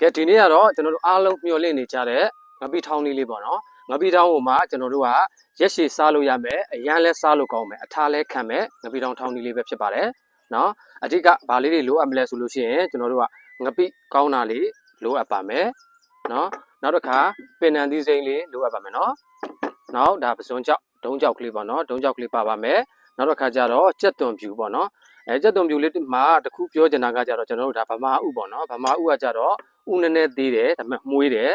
ကဲဒီနေ့ကတော့ကျွန်တော်တို့အားလုံးမျှော်လင့်နေကြတဲ့ငပိထောင်းလေးလေးပေါ့နော်ငပိထောင်းကိုမှကျွန်တော်တို့ကရက်ရှည်စားလို့ရမယ်အရန်လဲစားလို့ကောင်းမယ်အထားလဲခံမယ်ငပိထောင်းထောင်းလေးလေးပဲဖြစ်ပါတယ်နော်အဓိကဘာလေးတွေလိုအပ်မလဲဆိုလို့ရှိရင်ကျွန်တော်တို့ကငပိကောင်းတာလေးလိုအပ်ပါမယ်နော်နောက်တစ်ခါပင်နံသီးစိမ်းလေးလိုအပ်ပါမယ်နော်နောက်ဒါပစွန်ကြောက်ဒုံးကြောက်ကလေးပေါ့နော်ဒုံးကြောက်ကလေးပါပါမယ်နောက်တစ်ခါကျတော့ကြက်သွန်ဖြူပေါ့နော်အဲကြက်သွန်ဖြူလေးမှာတစ်ခုပြောချင်တာကကျတော့ကျွန်တော်တို့ဒါဗမာဥပေါ့နော်ဗမာဥကကျတော့ ဥနည်းနည်းသေးတယ်ဒါပေမဲ့မှွေးတယ်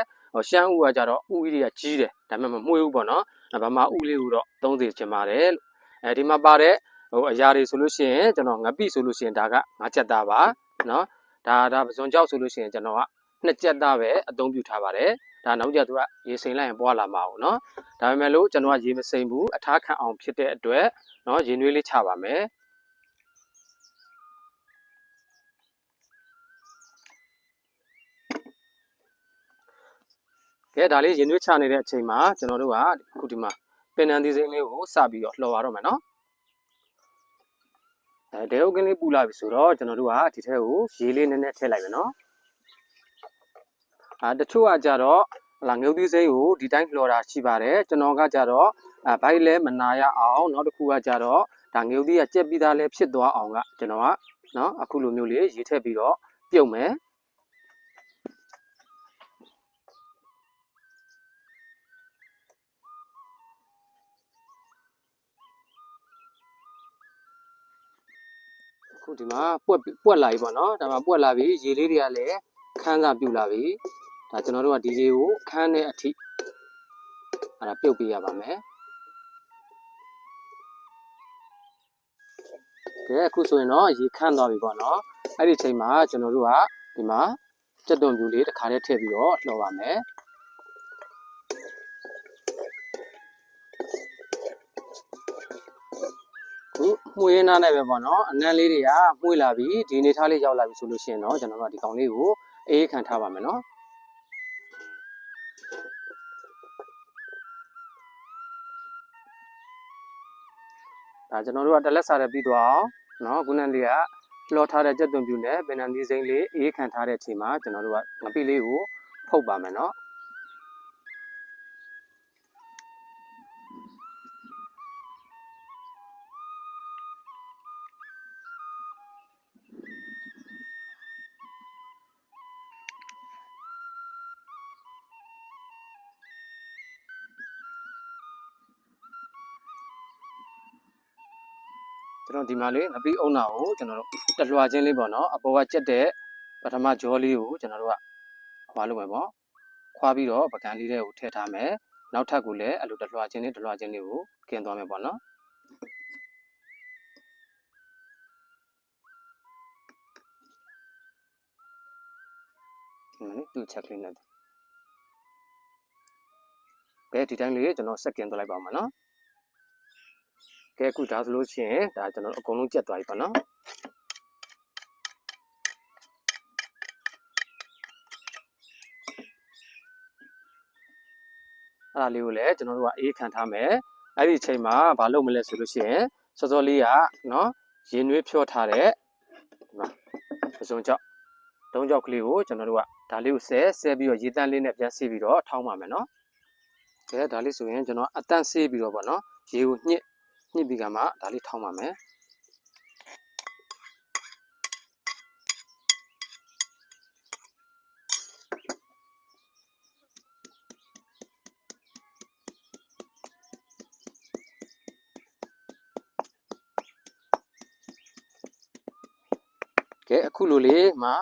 ရှမ်းဥကကြတော့ဥကြီးတွေကကြီးတယ်ဒါပေမဲ့မမှွေးဘူးပေါ့နော်ဗမာဥလေးကိုတော့သုံးစီချင်ပါတယ်လို့အဲဒီမှာပါတဲ့ဟိုအရာတွေဆိုလို့ရှိရင်ကျွန်တော်ငပိဆိုလို့ရှိရင်ဒါကငါးချက်သားပါနော်ဒါဒါပစွန်ကြောက်ဆိုလို့ရှိရင်ကျွန်တော်ကနှစ်ချက်သားပဲအသုံးပြုထားပါတယ်ဒါနောက်ကြသူကရေစိမ်လိုက်ရင်ပွားလာမှာအောင်နော်ဒါပေမဲ့လို့ကျွန်တော်ကရေမစိမ်ဘူးအထားခံအောင်ဖြစ်တဲ့အတွက်နော်ရေနွေးလေးချပါမယ် ကဲဒါလေးရင်သွေးချနေတဲ့အချိန်မှာကျွန်တော်တို့ကအခုဒီမှာပင်နံသီးစိမ်းလေးကိုစပြီးတော့လှော်ရတော့မယ်နော်အဲဒဲဟုတ်ကင်းလေးပူလာပြီဆိုတော့ကျွန်တော်တို့ကဒီထဲကိုရေလေးနည်းနည်းထည့်လိုက်မယ်နော်အာတချို့ကကြတော့ဟလာငုတ်သီးစိမ်းကိုဒီတိုင်းလှော်တာရှိပါတယ်ကျွန်တော်ကကြတော့အဲဘိုက်လဲမနာရအောင်နောက်တစ်ခုကကြတော့ဒါငုတ်သီးကကြက်ပြီးသားလဲဖြစ်သွားအောင်ကကျွန်တော်ကနော်အခုလိုမျိုးလေးရေထည့်ပြီးတော့ပြုတ်မယ် ခုဒီမှာပွက်ပွက်လာပြီပေါ့နော်ဒါမှပွက်လာပြီရေလေးတွေကလည်းခန်းစားပြုတ်လာပြီဒါကျွန်တော်တို့ကဒီရေကိုခန်းတဲ့အထိအဲ့ဒါပြုတ်ပေးရပါမယ်ကဲအခုဆိုရင်တော့ရေခန်းသွားပြီပေါ့နော်အဲ့ဒီအချိန်မှာကျွန်တော်တို့ကဒီမှာကြက်သွန်ပြူလေးတစ်ခါတည်းထည့်ပြီးတော့လှော်ပါမယ် မှုရင်းနားနဲ့ပဲပေါ့နော်အနံ့လေးတွေကမှုလာပြီဒီအနေထားလေးရောက်လာပြီဆိုလို့ရှိရင်တော့ကျွန်တော်တို့ကဒီကောင်လေးကိုအေးခံထားပါမယ်နော်ဒါကျွန်တော်တို့ကတလက်စားတဲ့ပြီးသွားအောင်နော်ခုနလေးကလှော်ထားတဲ့ကြက်သွန်ပြူနဲ့ပင်နံသီးစိမ်းလေးအေးခံထားတဲ့အချိန်မှာကျွန်တော်တို့ကငပိလေးကိုဖုတ်ပါမယ်နော် ကျွန်တော်ဒီမှာလေးငပိအုံနာကိုကျွန်တော်တို့တလွှာချင်းလေးပေါ့နော်အပေါ်ကကြက်တဲ့ပထမကြောလေးကိုကျွန်တော်တို့ကဟွာလုပ်မယ်ပေါ့ခွာပြီးတော့ပကံလေးတွေကိုထည့်ထားမယ်နောက်ထပ်ကိုလည်းအဲ့လိုတလွှာချင်းလေးတလွှာချင်းလေးကိုกินသွားမယ်ပေါ့နော်ဟင်းတူချက်ကလေးနဲ့ကဲဒီတိုင်းလေးကျွန်တော်စက်ကင်သွားလိုက်ပါဦးမယ်နော် ကဲအခုဒါဆိုလို့ရှိရင်ဒါကျွန်တော်တို့အကုန်လုံးကြက်သွားပြီပေါ့နော်အဲ့ဒါလေးကိုလည်းကျွန်တော်တို့ကအေးခံထားမယ်အဲ့ဒီအချိန်မှာမလုပ်မလဲဆိုလို့ရှိရင်စောစောလေးကနော်ရင်နွေးဖြောထားတဲ့ဒီမှာပစုံကြောက်တုံးကြောက်ကလေးကိုကျွန်တော်တို့ကဒါလေးကိုဆဲဆဲပြီးတော့ရေတန်းလေးနဲ့ပြန်ဆေးပြီးတော့ထောင်းပါမယ်နော်ကဲဒါလေးဆိုရင်ကျွန်တော်အတန့်ဆေးပြီးတော့ပေါ့နော်ရေကိုညှစ် ညှစ်ပြီးကမှဒါလေးထောင်းပါမယ်ကဲအခုလိုလေးမှာ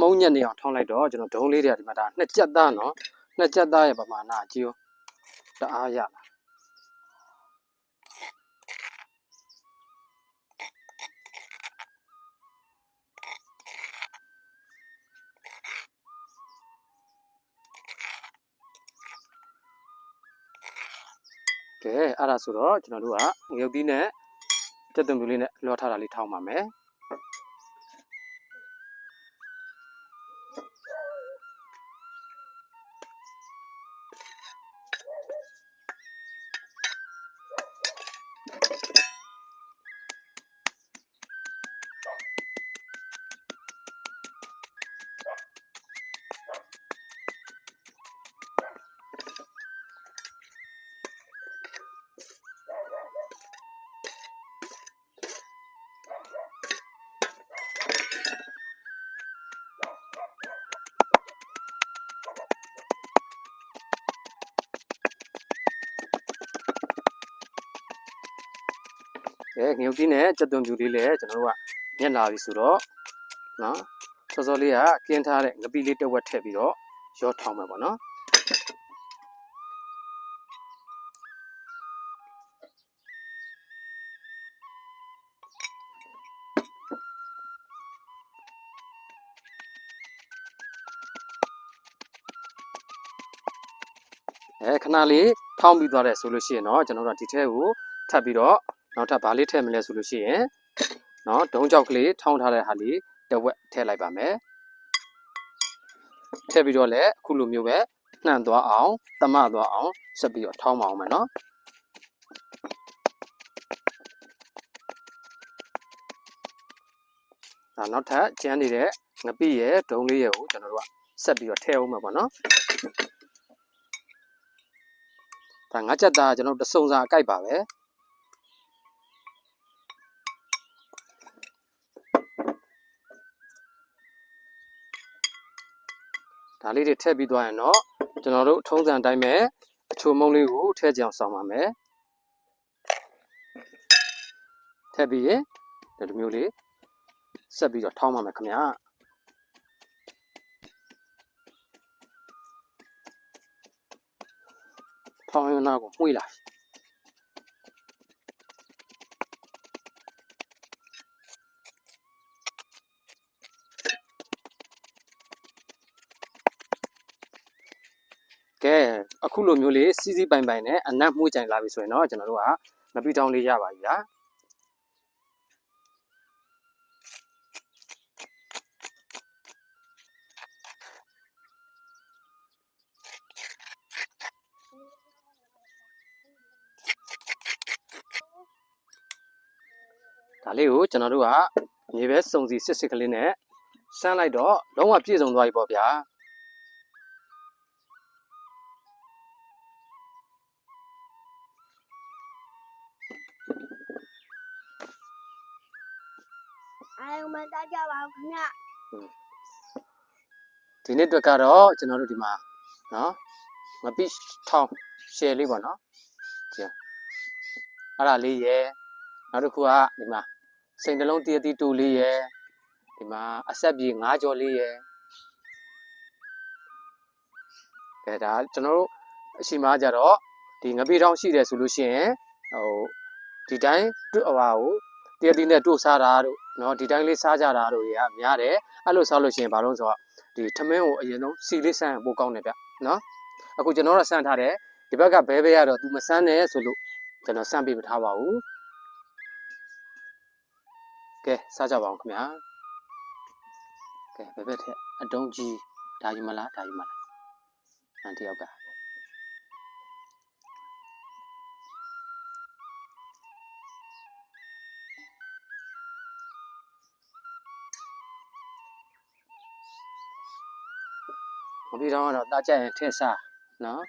မုံညက်နေအောင်ထောင်းလိုက်တော့ကျွန်တော်ဒုံးလေးတွေကဒီမှာဒါနှစ်ကြက်သားနော်နှစ်ကြက်သားရဲ့ပမာဏအကြီးရောတအားရလာ အဲ့ဒါဆိုတော့ကျွန်တော်တို့ကငရုတ်သီးနဲ့တက်သွန်ပြူလေးနဲ့လောထားတာလေးထောင်းပါမယ် အဲငရုတ်ကြီးနဲ့ကြက်သွန်ပြူလေးလည်းကျွန်တော်တို့ကညက်လာပြီဆိုတော့နော်စောစောလေးကကင်းထားတဲ့ငပိလေးတစ်ဝက်ထည့်ပြီးတော့ရောထောင်းမယ်ပေါ့နော်အဲခဏလေးထောင်းပြီးသွားတယ်ဆိုလို့ရှိရင်တော့ကျွန်တော်တို့ကဒီထဲကိုထပ်ပြီးတော့ နောက်ထပ်ဗာလေးထည့်မလဲဆိုလို့ရှိရင်နော်ဒုံးကြောက်ကလေးထောင်းထားတဲ့ဟာလေးတစ်ဝက်ထည့်လိုက်ပါမယ်ထည့်ပြီးတော့လည်းအခုလိုမျိုးပဲနှံ့သွားအောင်တမသွားအောင်ဆက်ပြီးတော့ထောင်းပါအောင်မယ်နော်ဒါနောက်ထပ်ကျန်းနေတဲ့ငပိရဲ့ဒုံလေးရဲ့ကိုကျွန်တော်တို့ကဆက်ပြီးတော့ထည့်အောင်မှာပေါ့နော်ဒါငါချက်သားကျွန်တော်တို့တစုံစာအကြိုက်ပါပဲ ဒါလေးတွေထည့်ပြီးသွားရင်တော့ကျွန်တော်တို့ထုံးစံတိုင်းပဲအချိုမုံလေးကိုထည့်ကြအောင်ဆောင်းပါမယ်ထည့်ပြီးရင်ဒီလိုမျိုးလေးဆက်ပြီးတော့ထောင်းပါမယ်ခင်ဗျာထောင်းရင်နာကိုမှုလာ လိုမျိုးလေးစီးစီးပိုင်ပိုင်နဲ့အနက်မှုကြိုင်လာပြီဆိုရင်တော့ကျွန်တော်တို့ကမပီတောင်းလေးရပါပြီဗျာဒါလေးကိုကျွန်တော်တို့ကမြေပဲစုံစီစစ်စစ်ကလေးနဲ့စမ်းလိုက်တော့လုံးဝပြည့်စုံသွားပြီပေါ့ဗျာ ဒီနေ့အတွက်ကတော့ကျွန်တော်တို့ဒီမှာနော်ငပိထောင်းရှယ်လေးပေါ့နော်ကြည့်အဲ့ဒါလေးရယ်နောက်တစ်ခုကဒီမှာစိန်တလုံးတရတီတူလေးရယ်ဒီမှာအဆက်ပြေ၅ကြော်လေးရယ်ကဲဒါကျွန်တော်တို့အရှိမကြတော့ဒီငပိထောင်းရှိတယ်ဆိုလို့ရှိရင်ဟိုဒီတိုင်းတို့အဝါကိုတရတီနဲ့တို့စားတာတို့နော်ဒီတိုင်းလေးစားကြတာတို့တွေကများတယ်အဲ့လိုစားလို့ရှိရင်ဘာလို့ဆိုတော့ ဒီထမင်းကိုအရင်ဆုံးစီလေးဆန်းပိုကောင်းတယ်ဗျနော်အခုကျွန်တော်ကဆန်းထားတယ်ဒီဘက်ကဘဲဘဲကတော့ तू မဆန်းနဲ့ဆိုလို့ကျွန်တော်ဆန်းပေးမထားပါဘူးကဲစားကြပါအောင်ခင်ဗျာကဲဘဲဘဲထက်အတုံးကြီးဒါယူမလားဒါယူမလားအန်တယောက်က Đi 灯让大家也听下 nó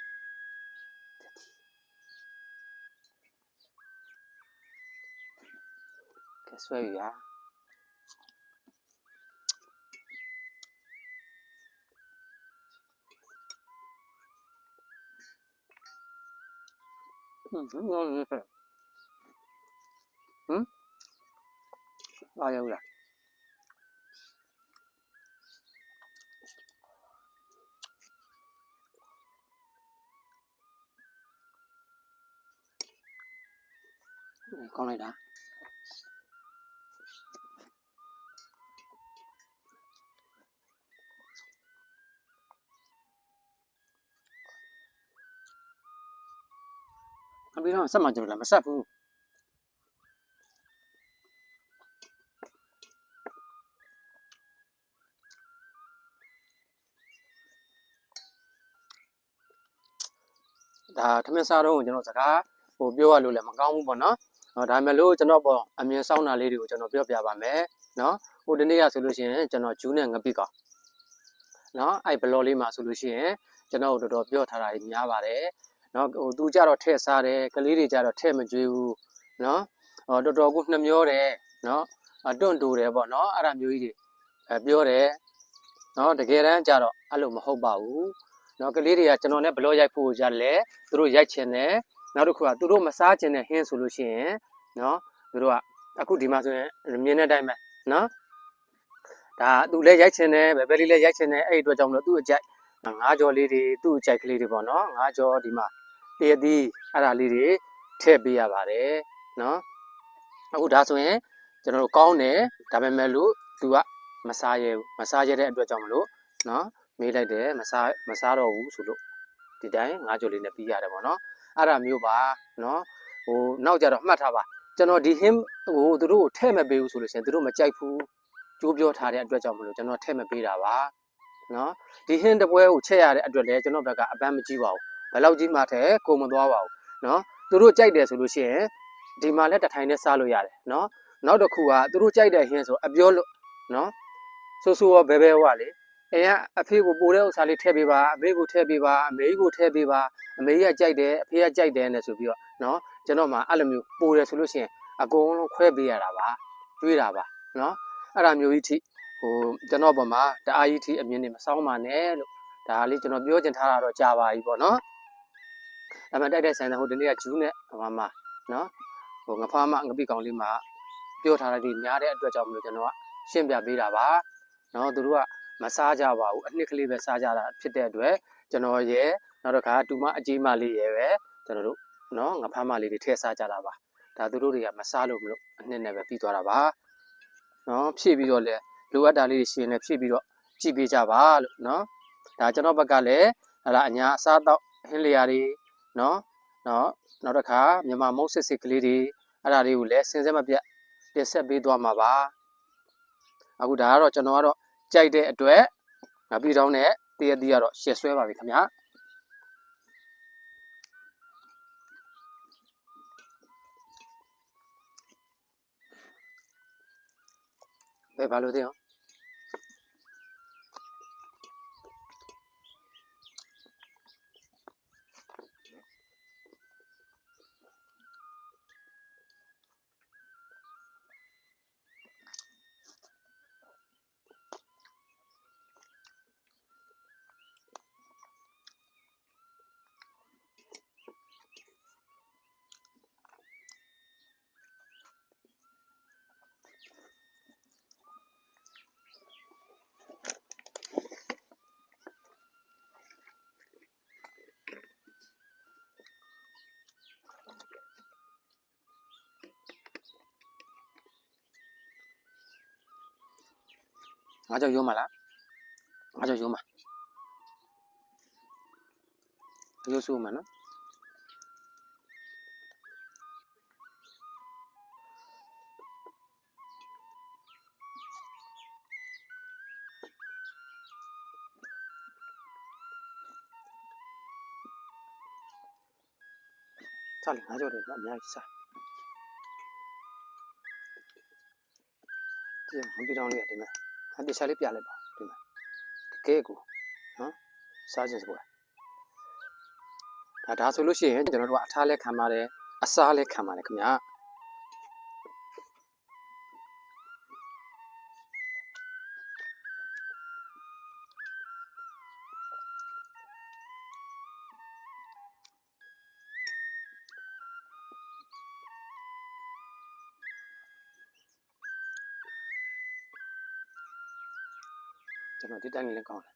đã chạy trên sàn ကောင်းလိုက်တာအပြီးတော့ဆက်မှကျွန်တော်လည်းမဆက်ဘူးဒါထမင်းစားတော့ကျွန်တော်စကားဟိုပြောရလို့လည်းမကောင်းဘူးပေါ့နော် ဟောဒါမဲ့လို့ကျွန်တော်ပေါ့အမြင်စောင်းတာလေးတွေကိုကျွန်တော်ပြောပြပါမယ်နော်ဟိုဒီနေ့ကဆိုလို့ရှိရင်ကျွန်တော်ဂျူးနဲ့ငပိကောနော်အဲ့ဘလော်လေးမှာဆိုလို့ရှိရင်ကျွန်တော်တို့တော်တော်ပြောထားတာကြီးများပါတယ်နော်ဟိုသူကြတော့ထဲ့စားတယ်ကလေးတွေကြတော့ထဲ့မကြွေးဘူးနော်ဟောတော်တော်ကိုနှမျောတယ်နော်အတွန့်တူတယ်ပေါ့နော်အဲ့ဒါမျိုးကြီးတွေအဲပြောတယ်နော်တကယ်တမ်းကြတော့အဲ့လိုမဟုတ်ပါဘူးနော်ကလေးတွေကကျွန်တော်နဲ့ဘလော့ရိုက်ဖို့ကြလဲသူတို့ရိုက်ချင်တယ် နောက်တစ်ခုကသူတို့မစားချင်တဲ့ဟင်းဆိုလို့ရှိရင်နော်သူတို့ကအခုဒီမှာဆိုရင်မြင်တဲ့အတိုင်းပဲနော်ဒါသူလည်းရိုက်ချင်တယ်ဘယ်ဘက်လေးလည်းရိုက်ချင်တယ်အဲ့ဒီအတွက်ကြောင့်မလို့သူ့အကြိုက်ငါးကြော်လေးတွေသူ့အကြိုက်ကလေးတွေပေါ့နော်ငါးကြော်ဒီမှာတရသီးအဲ့ဒါလေးတွေထည့်ပေးရပါတယ်နော်အခုဒါဆိုရင်ကျွန်တော်တို့ကောင်းတယ်ဒါပေမဲ့လို့သူကမစားရဲဘူးမစားရဲတဲ့အတွက်ကြောင့်မလို့နော်မေးလိုက်တယ်မစားမစားတော့ဘူးဆိုလို့ဒီတိုင်းငါးကြော်လေးနဲ့ပြီးရတယ်ပေါ့နော် အဲ့ဒါမျိုးပါနော်ဟိုနောက်ကြတော့မှတ်ထားပါကျွန်တော်ဒီဟင်းဟိုသူတို့ကိုထည့်မပေးဘူးဆိုလို့ရှိရင်သူတို့မကြိုက်ဘူးကြိုးပြောထားတဲ့အတွက်ကြောင့်မလို့ကျွန်တော်ထည့်မပေးတာပါနော်ဒီဟင်းတစ်ပွဲကိုချက်ရတဲ့အတွက်လည်းကျွန်တော်ဘက်ကအပန်းမကြည့်ပါဘူးဘယ်လောက်ကြီးမှထဲကိုမသွားပါဘူးနော်သူတို့ကြိုက်တယ်ဆိုလို့ရှိရင်ဒီမှာလည်းတစ်ထိုင်နဲ့စားလို့ရတယ်နော်နောက်တစ်ခုကသူတို့ကြိုက်တဲ့ဟင်းဆိုအပြောလို့နော်ဆိုးဆိုးရောဘဲဘဲဟွာလေ အဲကအဖေကိုပိုတဲ့ဥစ္စာလေးထည့်ပေးပါအမေကိုထည့်ပေးပါအမေကိုထည့်ပေးပါအမေကကြိုက်တယ်အဖေကကြိုက်တယ်နဲ့ဆိုပြီးတော့နော်ကျွန်တော်မှအဲ့လိုမျိုးပိုတယ်ဆိုလို့ရှိရင်အကုန်လုံးခွဲပေးရတာပါတွေးတာပါနော်အဲ့ဒါမျိုးကြီးထိဟိုကျွန်တော်ပေါ်မှာတအားကြီးထိအမြင်နေမဆောင်ပါနဲ့လို့ဒါလေးကျွန်တော်ပြောချင်ထားတာတော့ကြာပါပြီပေါ့နော်အဲ့မှာတိုက်တဲ့ဆိုင်တဲ့ဟိုဒီနေ့ကဂျူးနဲ့ဟိုမှာနော်ဟိုငဖားမငပိကောင်လေးမှာပြောထားတဲ့ဒီများတဲ့အတွက်ကြောင့်မလို့ကျွန်တော်ကရှင်းပြပေးတာပါနော်သူတို့က မစားကြပါဘူးအနှစ်ကလေးပဲစားကြတာဖြစ်တဲ့အတွက်ကျွန်တော်ရဲ့နောက်တစ်ခါတူမအကြီးမလေးရဲ့ပဲကျွန်တော်တို့နော်ငဖားမလေးတွေထည့်စားကြတာပါဒါသူတို့တွေကမစားလို့မလို့အနှစ်နဲ့ပဲပြီးသွားတာပါနော်ဖြည့်ပြီးတော့လဲလိုအပ်တာလေးတွေရှင်နေဖြည့်ပြီးတော့ကြည့်ပေးကြပါလို့နော်ဒါကျွန်တော်ဘက်ကလည်းဟလာအညာအစားတော့ဟင်းလျာတွေနော်နော်နောက်တစ်ခါမြန်မာမုတ်စစ်စစ်ကလေးတွေအဲ့ဒါလေးကိုလည်းစင်စက်မပြတ်တင်ဆက်ပေးသွားမှာပါအခုဒါကတော့ကျွန်တော်ကတော့ ကြိုက်တဲ့အတွက်ငါပြီးတော့နဲ့တရတီကတော့ရှယ်ဆွဲပါပြီခင်ဗျာဘယ်ဘာလို့တဲ့ဟောငါ ကြောက်ရုံးမလားငါကြောက်ရုံးမရုပ်ဆိုးမှာနော်စားလေငါကြောက်တယ်နော် အများကြီးစားဒီမပြီးတော့လေးရတယ်မယ်အတခြားလေးပြလိုက်ပါဒီမှာတကယ်ကိုနော်စားခြင်းစပွဲဒါဒါဆိုလို့ရှိရင်ကျွန်တော်တို့ကအထားလဲခံပါတယ်အစားလဲခံပါတယ်ခင်ဗျာ ကျွန်တော်ဒီတိုင်းလေးကောင်းတယ်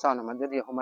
စားတော့မပြည့်ပြည့်ဟို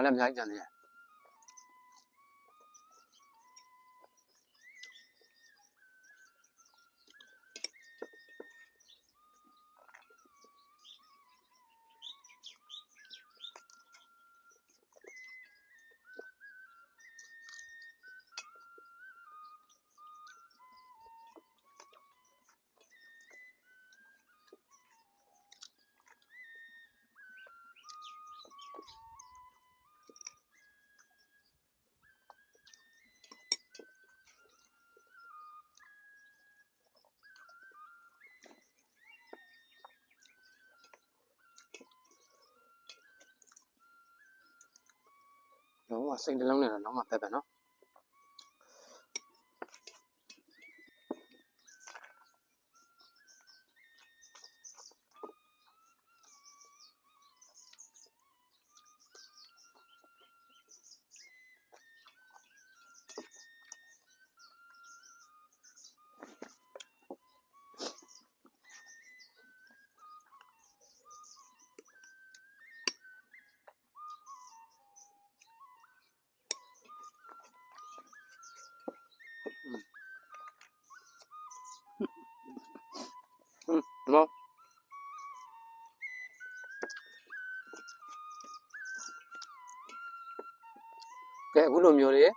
လုံးဝစိတ်နှလုံးနဲ့တော့လုံးဝပက်ပက်နော် အခုလိုမျိုးလေး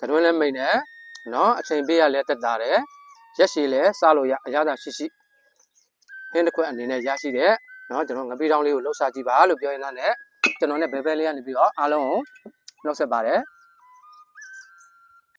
ကတွင်းလည်းမိန်တယ်နော်အချိန်ပေးရလဲတက်တာတယ်ရက်ရှည်လဲစားလို့ရအရသာရှိရှိဟင်းတစ်ခွက်အနေနဲ့ရရှိတဲ့နော်ကျွန်တော်ငပိတောင်းလေးကိုလှုပ်ရှားကြည့်ပါလို့ပြောရင်တော့လည်းကျွန်တော်နဲ့ဘဲဘဲလေးကနေပြီးတော့အားလုံးကိုနှုတ်ဆက်ပါတယ်